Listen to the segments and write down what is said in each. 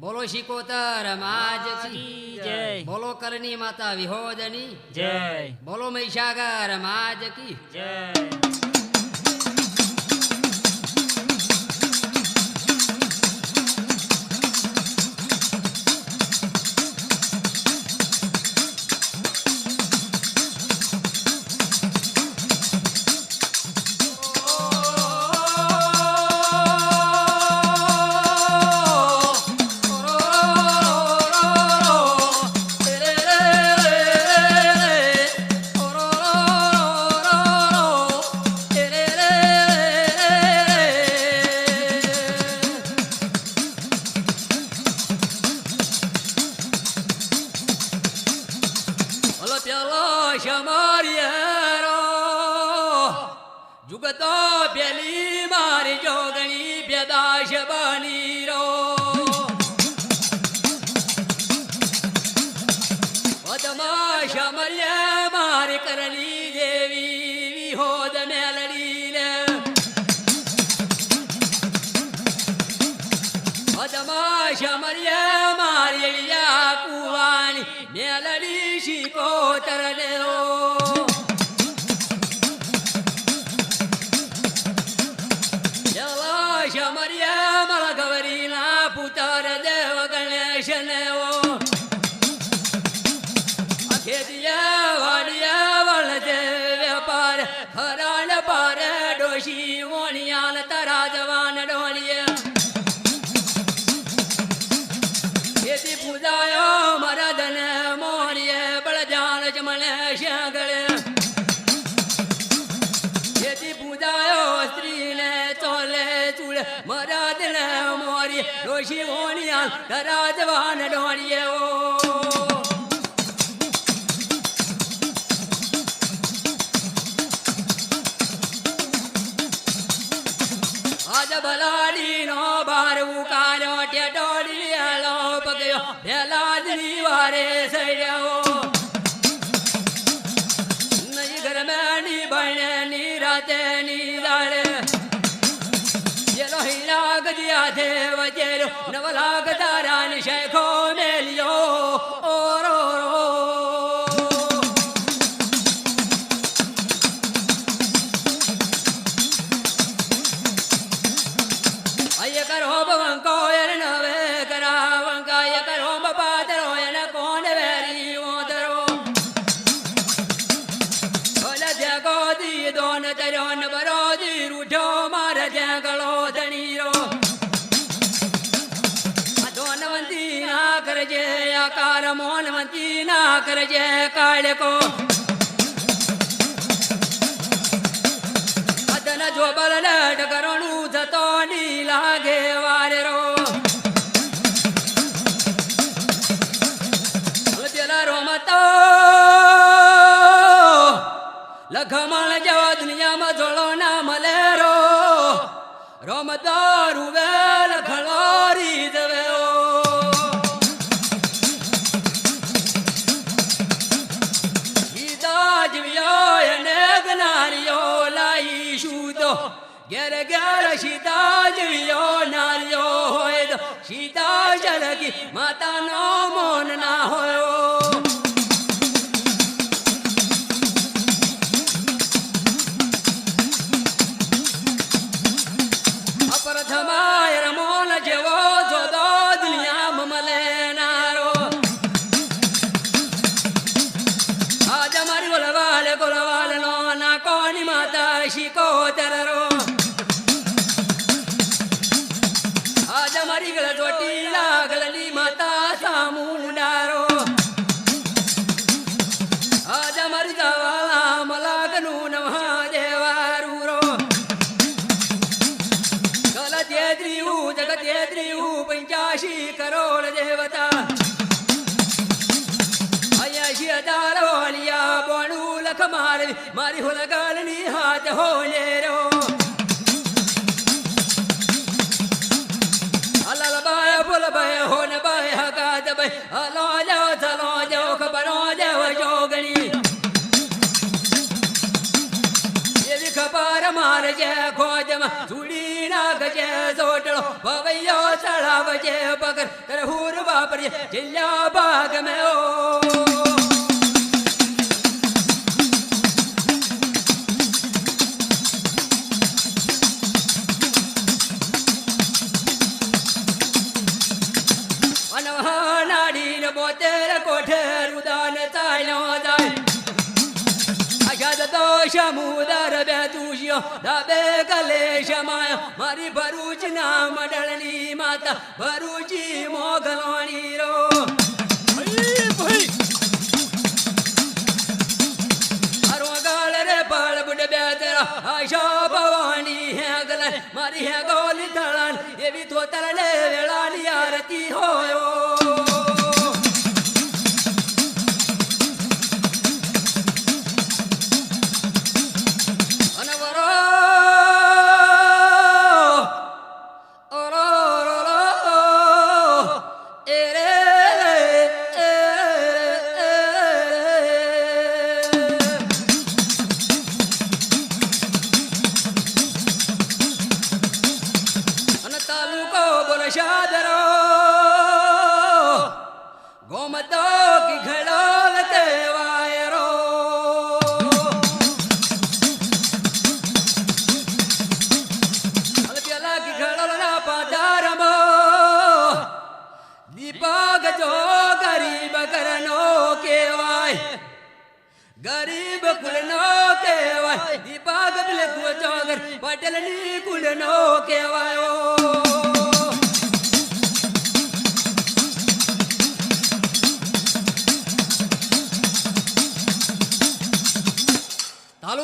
બોલો શિકોતર માજ જય. બોલો કરણી માતા વિહોદની જય. બોલો મહીસાગર માજ કી જય. શમર્ય મારી અળિયા કુવાની મેલડી શિકોતર દેવો. જવા શમર્ય મારા ગવરીના પુત્ર દેવ ગણેશ નેવો. ખેતિયા વાડિયા વળ દે વેપાર, હરાણ પાર ડોશી મોણિયાલ તરા જવાન તરા જવાન ડોળીએ આજ બલાડી નો બાર ઉકાળ્યો ટેટોડી લો પગ્યો. ભેલાદની વારે સડ્યો. મોનવંતી ના કરજે કાળકો અદન જો બલડ કરણું જતો ની લાગે ઘેર ઘેર સીતા જીવ્યો નાર્યો હોય તો સીતા જલકી માતાનો મોન ના હોય. તેદ્રિયું જગત તેદ્રિયું પંચ્યાશી કરોડ દેવતા અયશી દારોલિયા બોણું લખ મારવી મારી હુલગાલની હાથ હોલે રો ખોજમાં ચૂડી નાખજે સોટલો પટોળો ભવૈયો ચડાવજે પગર. તરહુર વાપરીએ જિલ્લા ભાગ મેં ઓ સમુદર બે તુષ્યો દબે કલેશ માયા મારી ભરૂચ ના મંડળની માતા, ભરૂચી મોગલવાણી રો. આશા ભવાની હે ગલ મારી હે ગોલી ધળન એવી તો તરલે વેળાની આરતી હોયો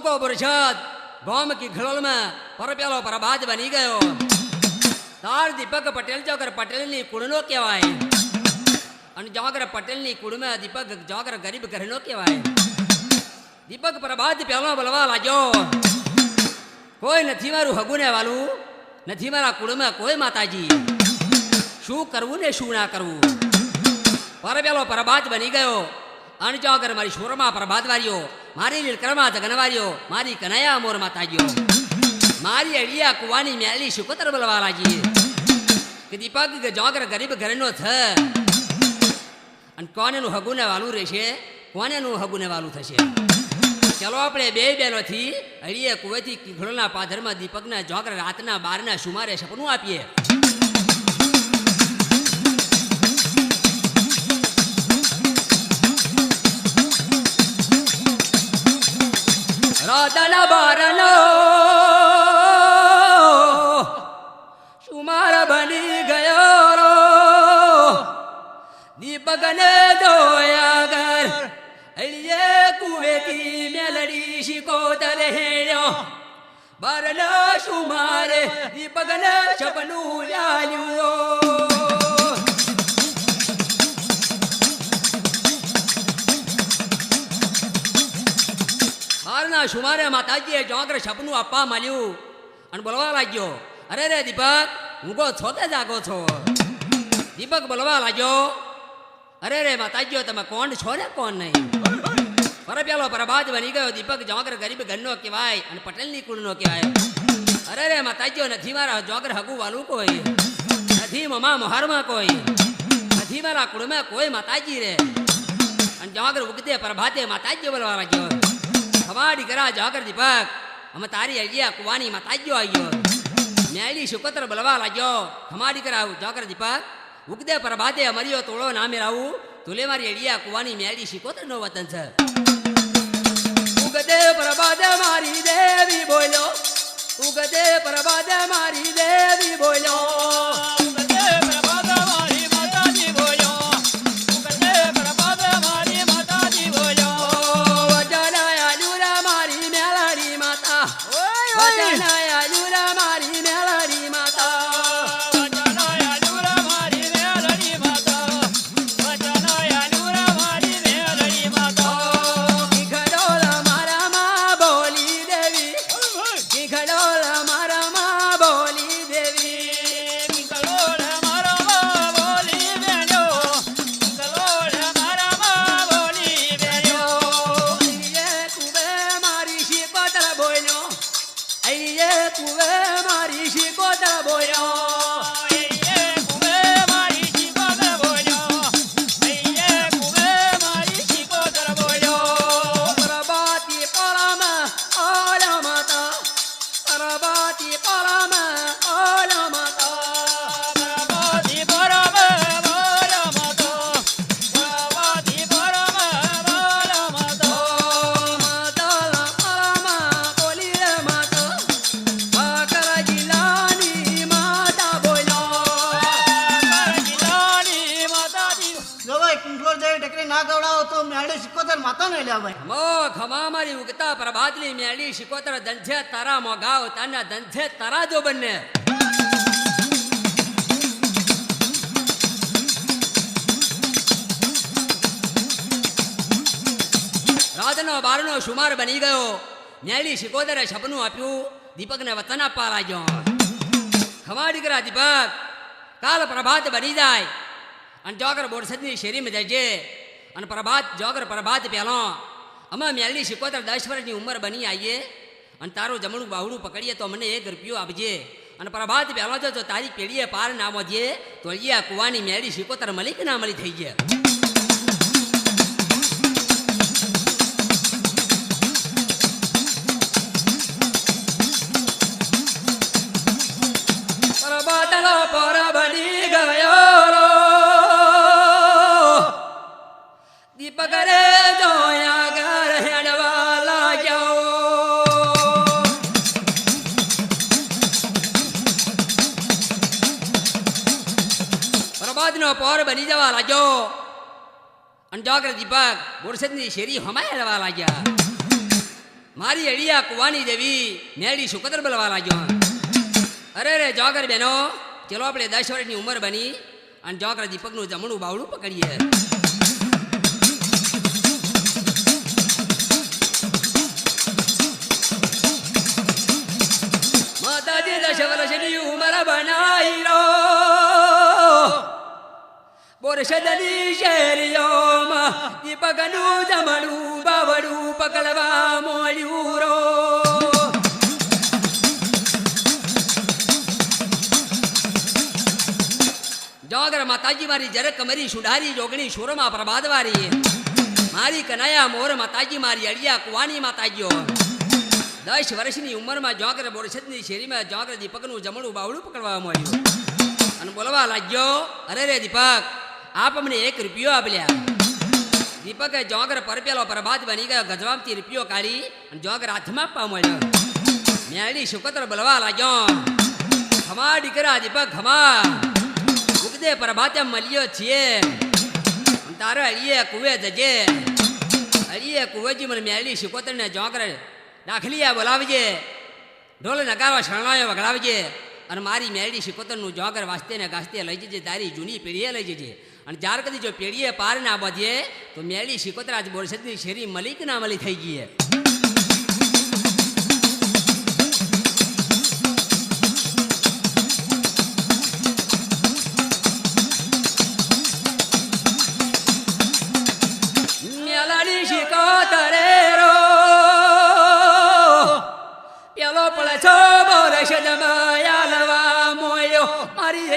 તાલુકો પુરુષદ ગામ કી ઘડોલમાં પરપ્યાલો પરબાજ બની ગયો. તાર દીપક પટેલ, જોગર પટેલની કુળનો કહેવાય. અને જોગર પટેલની કુળમાં દીપક, જોગર ગરીબ ઘરનો કહેવાય. દીપક પ્રભાત પહેલો બોલવા લાગ્યો. કોઈ નથી મારું હગુને વાલું, નથી મારા કુળમાં કોઈ માતાજી. શું કરવું ને શું ના કરવું? પર પેલો પ્રભાત બની ગયો. અણજોગર મારી શોરમાં પ્રભાત વાર્યો મારી લીલકરમાં જગન વાર્યો મારી કનૈયા મોરમાં તાગ્યો મારી અડિયા કુવાની મેલી શુકતર બોલવા લાગી કે દીપક જોગર ગરીબ ઘરનો થ. અને કોનેનું હગુને વાલું રહેશે? કોનેનું હગુને વાલું થશે? ચલો આપણે બે બહેનોથી હળીએ કુવેથી ઘોડના પાધરમાં દીપકના જોગર રાતના બારના સુમારે સપનું આપીએ. દીપકને સપનું લાલ્યું. બારના સુમારે માતાજીએ જોગર સપનું આપવા માંડ્યું અને બોલવા લાગ્યો, અરે રે દીપક ઊંઘો છો કે જાગો છો. દીપક બોલવા લાગ્યો, અરે રે માતાજીઓ, તમે કોણ છો ને કોણ નહીં? પર પેલો પ્રભાત બની ગયો, દીપક જોગર ગરીબ ઘરનો કહેવાય અને પટેલની કુળનો કહેવાય. અરે રે, માતાજીઓ, નથી મારા જોગર હગુ વાલું કોઈ. નથી મમા મહારમાં કોઈ. નથી મારા કુળમાં કોઈ માતાજી રે. અને જોગર ઉગતે પ્રભાતે માતાજી બોલવા લાગ્યો. ખવાડી કરા જોગર દીપક. અમે તારી અજ્યા કુવાની માતાજીઓ આવ્યો મેળી સુકત્ર બોલવા લાગ્યો. ખમાડી કરાવું જોગર દીપક. ઉગદે પ્રભાતે અમરિયો તોળો ના રાવું તુલે મારી અડિયા કુવાની મેળી શિકોતર નો વતન છે. ઉગદે પ્રભાદ મારી દેવી બોલ્યો. ઉગદે પ્રભાદ મારી દેવી બોલ્યો. કુંકલોર જેવી ટેકરી ના ગવડાવો તો મેળે સિકોતર માતા ને લ્યા ભાઈ. મો ખમા મારી ઉગતા પ્રભાતની મેળી શિકોતર દંથે તારા મોગાવ તાના દંથે તારા જો બંને. રાતનો બારનો શુમાર બની ગયો. મેળી શિકોતરે સપનું આપ્યું. દીપકને વતન આપવા લાગ્યો. ખમા દીકરા દીપક, કાલ પ્રભાત બની જાય. અને જોગર બોરસદની શેરીમાં જજે અને પ્રભાત, જોગર પ્રભાત પહેલો અમે મેલની સિકોતર દસ વર્ષની ઉંમર બની આવીએ અને તારું જમણું બાવડું પકડીએ તો મને એક રૂપિયો આપજે. અને પ્રભાત પહેલો જો તો તારી પેઢીએ પાર ના વધીએ તો અહીંયા કુવાની મેળી સિકોતર મળી કે ના મળી થઈ ગયા. પ્રભાતનો પ્રભાતનો પોર બની જવા લાગ્યો. અને જોગર દીપક બોરસદની શેરી હમાય હેડવા લાગ્યા. મારી અડિયા કુવાની દેવી મેળી સુકદર બોલવા લાગ્યો. અરે રે જોગર બેનો, ચલો આપણે દસ વર્ષની ઉંમર બની અને જોગર દીપકનું જમણું બાવડું પકડીએ. બોરસદની શેરીઓમાં દીપકનું જમણું બાવડું પકડવા મોડ્યું રો જોગર માતાજી મારી જરક મરી સુડારી જોગણી સુરમાં પ્રભાતવારી મારી કનાયા મોર માતાજી મારી અડિયા કુવાની માતાજીઓ દસ વર્ષની ઉંમરમાં જોગર બોરસદની શેરીમાં જોગર દીપકનું જમણું બાવડું પકડવા મળ્યું અને બોલવા લાગ્યો અરે રે દીપક આપ અમને એક રૂપિયો આપલ્યા દીપકે જોગર પરપેલો પ્રભાત બની ગયો. ગજવામથી રૂપિયો કાઢી અને જોગર હાથમાં આપવા મળ્યો. મેળી સુકત્ર બોલવા લાગ્યો. ખમા દીકરા દીપક ખમા ઉગદે પ્રભાતે મળ્યો છીએ. તારે અળીએ કુવે જજે. અળીએ કુવેજી મને મેળી શિકોતરને જોગર દાખલીયા બોલાવજે. ઢોલ નગારો શરણાયો વગડાવજે. અને મારી મેળી શિકોતરનું જોગર વાસ્તે ને ગાસ્તે લઈ જજે. તારી જૂની પેઢીએ લઈ જજે. અને જ્યારે કદી જો પેઢીએ પાર ના બધીએ, તો મેળી શિકોતરાજ બોરસદની શેરી મલિક ના મલી થઈ ગઈ મેલાની શિકોતરે રો. પેલો પડછો બોરસ જમાયાલવા મોયો. મારી